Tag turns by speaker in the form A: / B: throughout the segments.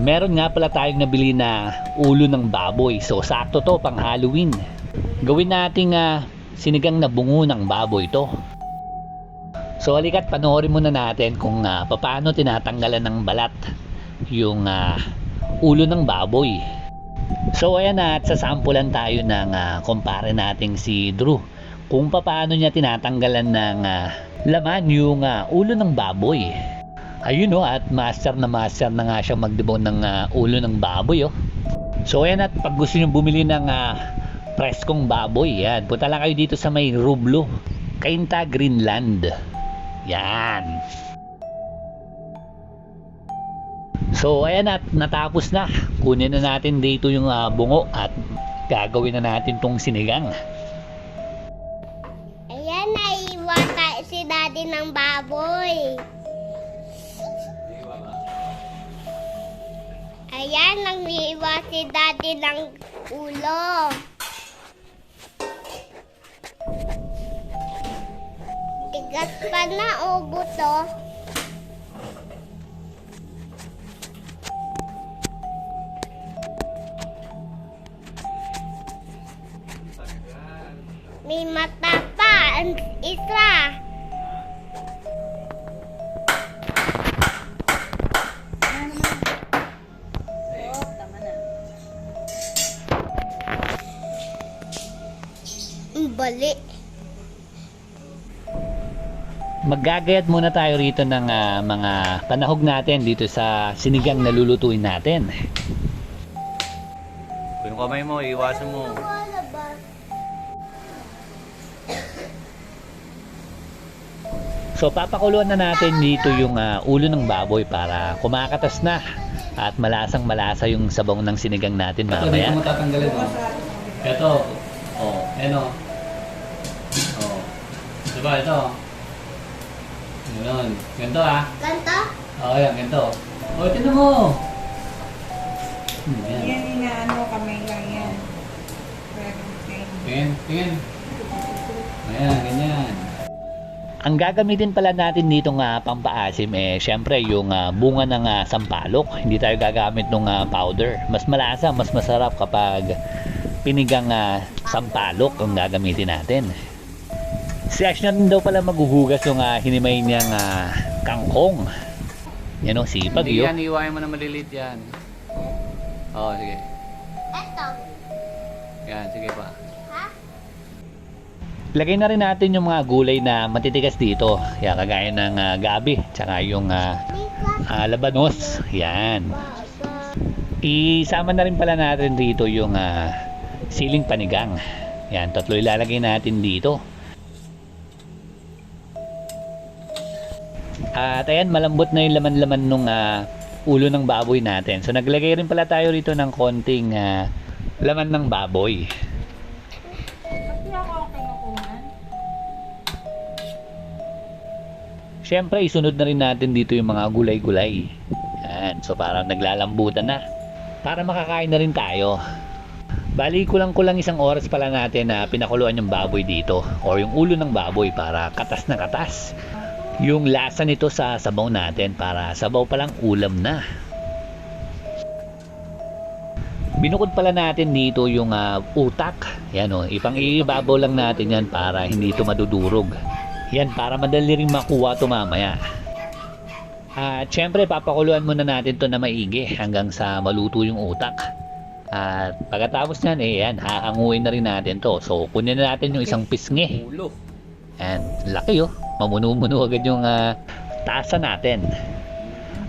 A: meron nga pala tayong nabili na ulo ng baboy. So sakto to pang Halloween. Gawin nating ah, sinigang na bungo ng baboy to. So halika't panoorin muna natin kung ah, paano tinatanggalan ng balat yung ah, ulo ng baboy. So ayan na at sasampulan tayo ng ah, kumpare nating si Drew kung paano niya tinatanggalan ng ah, laman yung ah, ulo ng baboy. Ayun oh, at master na master na nga siyang magdebon ng ah, ulo ng baboy oh. So ayan at pag gusto niyo bumili ng ah, preskong baboy, yan, punta lang kayo dito sa may Rublo, Kainta, Greenland. Yan. So ayan at natapos na. Kunin na natin dito yung ah, bungo at gagawin na natin tong sinigang.
B: Ayan, naiwan si daddy ng baboy. Ayan, nang-iwan si daddy ng ulo. Tigas pa na o buto. May mata pa ang isa. Bali.
A: Maggagayat muna tayo rito ng ah, mga panahog natin dito sa sinigang na lulutuin natin.
C: Yung kamay mo, iwasan mo.
B: Wala ba?
A: So papakuluan na natin dito yung ah, ulo ng baboy para kumakatas na at malasang malasa yung sabaw ng sinigang natin mamaya. Ito mo. Ito. Oh, ano. Oh. Diba ito? Ganun. Ganito ah.
B: Ganto?
A: Oo, yan, ganito. O, tinan mo. Hmm, yan.
D: Yan inaano kamay lang yan.
A: Tingin, tingin. Ayan, ganyan. Ang gagamitin pala natin dito nga pampaasim eh syempre yung ah, bunga ng ah, sampalok. Hindi tayo gagamit ng powder. Mas malasa, mas masarap kapag pinigang ah, sampalok ang gagamitin natin. Si rin daw pala maghuhugas yung ah, hinimay niyang ah, kangkong. Yan o, sipag
C: Hindi
A: yun.
C: yan, iwain mo na maliliit yan. Oo, sige.
B: Eto.
C: Yan, sige pa.
B: Ha?
A: Lagay na rin natin yung mga gulay na matitigas dito. Yan, kagaya ng ah, gabi, tsaka yung ah, ah, labanos. Yan. Isama na rin pala natin dito yung ah, siling panigang. Yan, tatlo ilalagay natin dito. At ayan, malambot na yung laman-laman nung ah, ulo ng baboy natin. So naglagay rin pala tayo rito ng konting ah, laman ng baboy. Siyempre, isunod na rin natin dito yung mga gulay-gulay. Yan. So, parang naglalambutan na. Para makakain na rin tayo. Bali, kulang-kulang isang oras pala natin na pinakuluan yung baboy dito. Or yung ulo ng baboy para katas na katas. Yung lasa nito sa sabaw natin para sabaw palang ulam na. Binukod pala natin dito yung ah, utak. Yan o, ipang ibabaw lang natin yan para hindi ito madudurog. Yan, para madali rin makuha ito mamaya. At syempre, papakuluan muna natin to na maigi hanggang sa maluto yung utak. At pagkatapos nyan, eh yan, hahanguin na rin natin to. So, kunin na natin yung isang pisngi. Yan, laki oh. Mamuno-muno agad yung ah, tasa natin.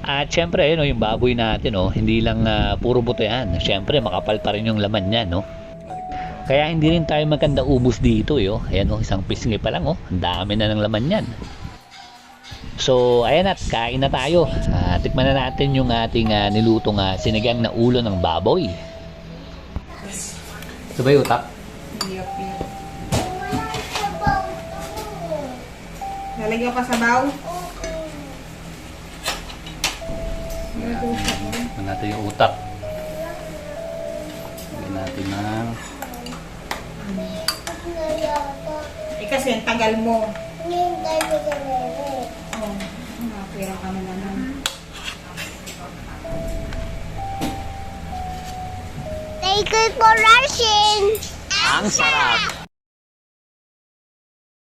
A: At syempre, yun, oh, yung baboy natin, oh, hindi lang ah, puro buto yan. Syempre, makapal pa rin yung laman niya, no? Kaya hindi rin tayo maganda ubus dito, yo. Ayan, oh, isang pisngi pa lang, oh. Ang dami na ng laman yan. So, ayan at, kain na tayo. Ah, tikman na natin yung ating ah, nilutong ah, sinigang na ulo ng baboy. Yung utak?
D: Iyap, iyap. Lalagyan ka sa baw.
A: Tignan natin yung utak. Lagyan natin ng...
D: Eh kasi ang tagal mo.
B: Hindi tayo
D: Oh, mga pera ka na naman.
B: Ikoy ko rushing.
C: Ang sarap.